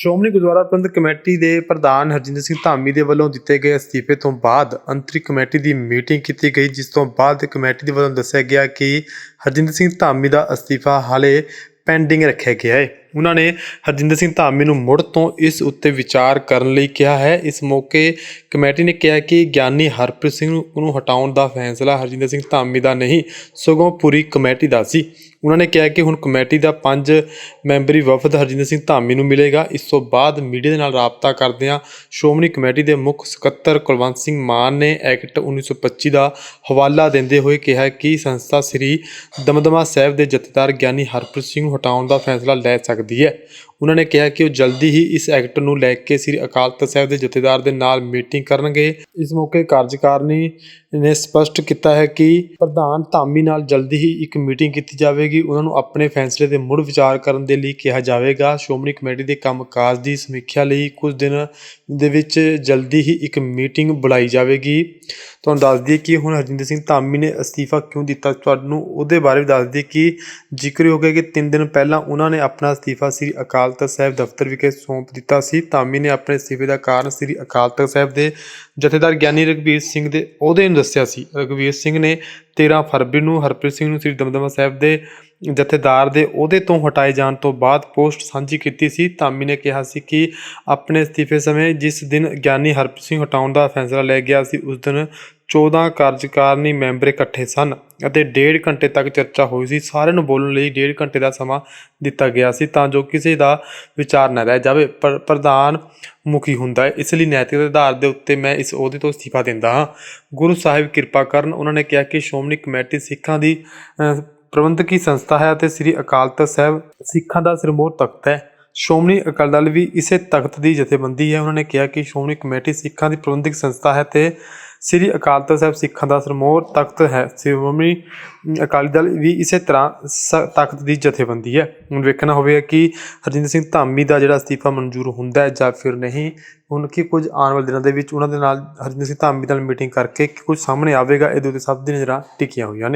ਸ਼੍ਰੋਮਣੀ ਗੁਰਦੁਆਰਾ ਪ੍ਰਬੰਧਕ committee ਦੇ ਪ੍ਰਧਾਨ ਹਰਜਿੰਦਰ ਸਿੰਘ ਧਾਮੀ ਦੇ ਵੱਲੋਂ ਦਿੱਤੇ ਗਏ ਅਸਤੀਫੇ ਤੋਂ ਬਾਅਦ ਅੰਤਰਿਮ ਕਮੇਟੀ ਦੀ ਮੀਟਿੰਗ ਕੀਤੀ ਗਈ, ਜਿਸ ਤੋਂ ਬਾਅਦ ਕਮੇਟੀ ਦੇ ਵੱਲੋਂ ਦੱਸਿਆ ਗਿਆ ਕਿ ਹਰਜਿੰਦਰ ਸਿੰਘ ਧਾਮੀ ਦਾ ਅਸਤੀਫਾ ਹਾਲੇ ਪੈਂਡਿੰਗ ਰੱਖਿਆ ਗਿਆ ਹੈ। ਉਹਨਾਂ ਨੇ ਹਰਜਿੰਦਰ ਸਿੰਘ ਧਾਮੀ ਨੂੰ ਮੁੜ ਤੋਂ ਇਸ ਉੱਤੇ ਵਿਚਾਰ ਕਰਨ ਲਈ ਕਿਹਾ ਹੈ। ਇਸ ਮੌਕੇ ਕਮੇਟੀ ਨੇ ਕਿਹਾ ਕਿ ਗਿਆਨੀ ਹਰਪ੍ਰੀਤ ਸਿੰਘ ਨੂੰ ਹਟਾਉਣ ਦਾ ਫੈਸਲਾ ਹਰਜਿੰਦਰ ਸਿੰਘ ਧਾਮੀ ਦਾ ਨਹੀਂ, ਸਗੋਂ ਪੂਰੀ ਕਮੇਟੀ ਦਾ ਸੀ। ਉਹਨਾਂ ਨੇ ਕਿਹਾ ਕਿ ਹੁਣ ਕਮੇਟੀ ਦਾ ਪੰਜ ਮੈਂਬਰੀ ਵਫਦ ਹਰਜਿੰਦਰ ਸਿੰਘ ਧਾਮੀ ਨੂੰ ਮਿਲੇਗਾ। ਇਸ ਤੋਂ ਬਾਅਦ ਮੀਡੀਆ ਦੇ ਨਾਲ ਰਾਬਤਾ ਕਰਦਿਆਂ ਸ਼੍ਰੋਮਣੀ ਕਮੇਟੀ ਦੇ ਮੁੱਖ ਸਕੱਤਰ ਕੁਲਵੰਤ ਸਿੰਘ ਮਾਨ ਨੇ ਐਕਟ 1925 ਦਾ ਹਵਾਲਾ ਦਿੰਦੇ ਹੋਏ ਕਿਹਾ ਕਿ ਸੰਸਥਾ ਸ੍ਰੀ ਦਮਦਮਾ ਸਾਹਿਬ ਦੇ ਜਥੇਦਾਰ ਗਿਆਨੀ ਹਰਪ੍ਰੀਤ ਸਿੰਘ ਨੂੰ ਹਟਾਉਣ ਦਾ ਫੈਸਲਾ ਲੈ ਸਕਦੀ ਹੈ। ਉਹਨਾਂ ਨੇ ਕਿਹਾ ਕਿ ਉਹ ਜਲਦੀ ਹੀ ਇਸ ਐਕਟ ਨੂੰ ਲੈ ਕੇ ਸ੍ਰੀ ਅਕਾਲ ਤਖਤ ਸਾਹਿਬ ਦੇ ਜਥੇਦਾਰ ਦੇ ਨਾਲ ਮੀਟਿੰਗ ਕਰਨਗੇ। ਇਸ ਮੌਕੇ ਕਾਰਜਕਾਰਨੀ ਨੇ ਸਪਸ਼ਟ ਕੀਤਾ ਹੈ ਕਿ ਪ੍ਰਧਾਨ ਧਾਮੀ ਨਾਲ ਜਲਦੀ ਹੀ ਇੱਕ ਮੀਟਿੰਗ ਕੀਤੀ ਜਾਵੇਗੀ। ਉਹਨਾਂ ਨੂੰ ਆਪਣੇ ਫੈਸਲੇ ਤੇ ਮੁੜ ਵਿਚਾਰ ਕਰਨ ਦੇ ਲਈ ਕਿਹਾ ਜਾਵੇਗਾ। ਸ਼੍ਰੋਮਣੀ ਕਮੇਟੀ ਦੇ ਕੰਮਕਾਜ ਦੀ ਸਮੀਖਿਆ ਲਈ ਕੁਝ ਦਿਨ ਦੇ ਵਿੱਚ ਜਲਦੀ ਹੀ ਇੱਕ ਮੀਟਿੰਗ ਬੁਲਾਈ ਜਾਵੇਗੀ। ਤੁਹਾਨੂੰ ਦੱਸ ਦਈਏ ਕਿ ਹੁਣ ਹਰਜਿੰਦਰ ਸਿੰਘ ਧਾਮੀ ਨੇ ਅਸਤੀਫਾ ਕਿਉਂ ਦਿੱਤਾ? ਤੁਹਾਨੂੰ ਉਹਦੇ ਬਾਰੇ ਵੀ ਦੱਸ ਦਈਏ ਕਿ ਜ਼ਿਕਰ ਹੋ ਗਿਆ ਕਿ 3 ਦਿਨ ਪਹਿਲਾਂ ਉਹਨਾਂ ਨੇ ਆਪਣਾ ਅਸਤੀਫਾ ਸ੍ਰੀ ਅਕਾਲ ਤਖਤ ਸਾਹਿਬ ਦਫ਼ਤਰ ਵਿਖੇ ਸੌਂਪ ਦਿੱਤਾ ਸੀ। ਧਾਮੀ ਨੇ ਆਪਣੇ ਅਸਤੀਫੇ ਦਾ ਕਾਰਨ ਸ੍ਰੀ ਅਕਾਲ ਤਖਤ ਸਾਹਿਬ ਦੇ ਜਥੇਦਾਰ ਗਿਆਨੀ ਰਘਬੀਰ ਸਿੰਘ ਦੇ ਅਹੁਦੇ ਨੂੰ ਦੱਸਿਆ ਸੀ। ਰਘਬੀਰ ਸਿੰਘ ਨੇ 13 ਫਰਵਰੀ ਨੂੰ ਹਰਪ੍ਰੀਤ ਸਿੰਘ ਨੂੰ ਸ੍ਰੀ ਦਮਦਮਾ ਸਾਹਿਬ ਦੇ ਜਥੇਦਾਰ ਦੇ ਅਹੁਦੇ ਤੋਂ ਹਟਾਏ ਜਾਣ ਤੋਂ ਬਾਅਦ ਪੋਸਟ ਸਾਂਝੀ ਕੀਤੀ ਸੀ। ਧਾਮੀ ਨੇ ਕਿਹਾ ਸੀ ਕਿ ਆਪਣੇ ਅਸਤੀਫੇ ਸਮੇਂ ਜਿਸ ਦਿਨ ਗਿਆਨੀ ਹਰਪ੍ਰੀਤ ਸਿੰਘ ਹਟਾਉਣ ਦਾ ਫੈਸਲਾ ਲਿਆ ਗਿਆ ਸੀ, ਉਸ ਦਿਨ 14 ਕਾਰਜਕਾਰਨੀ ਮੈਂਬਰ ਇਕੱਠੇ ਸਨ ਅਤੇ ਡੇਢ ਘੰਟੇ ਤੱਕ ਚਰਚਾ ਹੋਈ ਸੀ। ਸਾਰਿਆਂ ਨੂੰ ਬੋਲਣ ਲਈ ਡੇਢ ਘੰਟੇ ਦਾ ਸਮਾਂ ਦਿੱਤਾ ਗਿਆ ਸੀ ਤਾਂ ਜੋ ਕਿਸੇ ਦਾ ਵਿਚਾਰ ਨਾ ਰਹਿ ਜਾਵੇ। ਪਰ ਪ੍ਰਧਾਨ ਮੁਖੀ ਹੁੰਦਾ ਹੈ, ਇਸ ਲਈ ਨੈਤਿਕ ਆਧਾਰ ਦੇ ਉੱਤੇ ਮੈਂ ਇਸ ਅਹੁਦੇ ਤੋਂ ਅਸਤੀਫਾ ਦਿੰਦਾ ਹਾਂ। ਗੁਰੂ ਸਾਹਿਬ ਕਿਰਪਾ ਕਰਨ, ਉਹਨਾਂ ਨੇ ਕਿਹਾ ਕਿ ਸ਼੍ਰੋਮਣੀ ਕਮੇਟੀ ਸਿੱਖਾਂ ਦੀ ਪ੍ਰਬੰਧਕੀ ਸੰਸਥਾ ਹੈ ਅਤੇ ਸ੍ਰੀ ਅਕਾਲ ਤਖਤ ਸਾਹਿਬ ਸਿੱਖਾਂ ਦਾ ਸਿਰਮੌਰ ਤਖਤ ਹੈ। ਸ਼੍ਰੋਮਣੀ ਅਕਾਲੀ ਦਲ ਵੀ ਇਸੇ ਤਖਤ ਦੀ ਜਥੇਬੰਦੀ ਹੈ। ਉਹਨਾਂ ਨੇ ਕਿਹਾ ਕਿ ਸ਼੍ਰੋਮਣੀ ਕਮੇਟੀ ਸਿੱਖਾਂ ਦੀ ਪ੍ਰਬੰਧਕ ਸੰਸਥਾ ਹੈ ਤੇ ਸ੍ਰੀ ਅਕਾਲ ਤਖਤ ਸਾਹਿਬ ਸਿੱਖਾਂ ਦਾ ਸਰਮੋਰ ਤਖਤ ਹੈ। ਸ਼੍ਰੋਮਣੀ ਅਕਾਲੀ ਦਲ ਵੀ ਇਸੇ ਤਰ੍ਹਾਂ ਸ- ਤਖਤ ਦੀ ਜਥੇਬੰਦੀ ਹੈ। ਹੁਣ ਵੇਖਣਾ ਹੋਵੇਗਾ ਕਿ ਹਰਜਿੰਦਰ ਸਿੰਘ ਧਾਮੀ ਦਾ ਜਿਹੜਾ ਅਸਤੀਫਾ ਮਨਜ਼ੂਰ ਹੁੰਦਾ ਹੈ ਜਾਂ ਫਿਰ ਨਹੀਂ, ਹੁਣ ਕੀ ਕੁਝ ਆਉਣ ਵਾਲੇ ਦਿਨਾਂ ਦੇ ਵਿੱਚ ਉਹਨਾਂ ਦੇ ਨਾਲ ਹਰਜਿੰਦਰ ਸਿੰਘ ਧਾਮੀ ਨਾਲ ਮੀਟਿੰਗ ਕਰਕੇ ਕੁਝ ਸਾਹਮਣੇ ਆਵੇਗਾ, ਇਹਦੇ ਉੱਤੇ ਸਭ ਦੀ ਨਜ਼ਰਾਂ ਟਿਕੀਆਂ ਹੋਈਆਂ ਨੇ।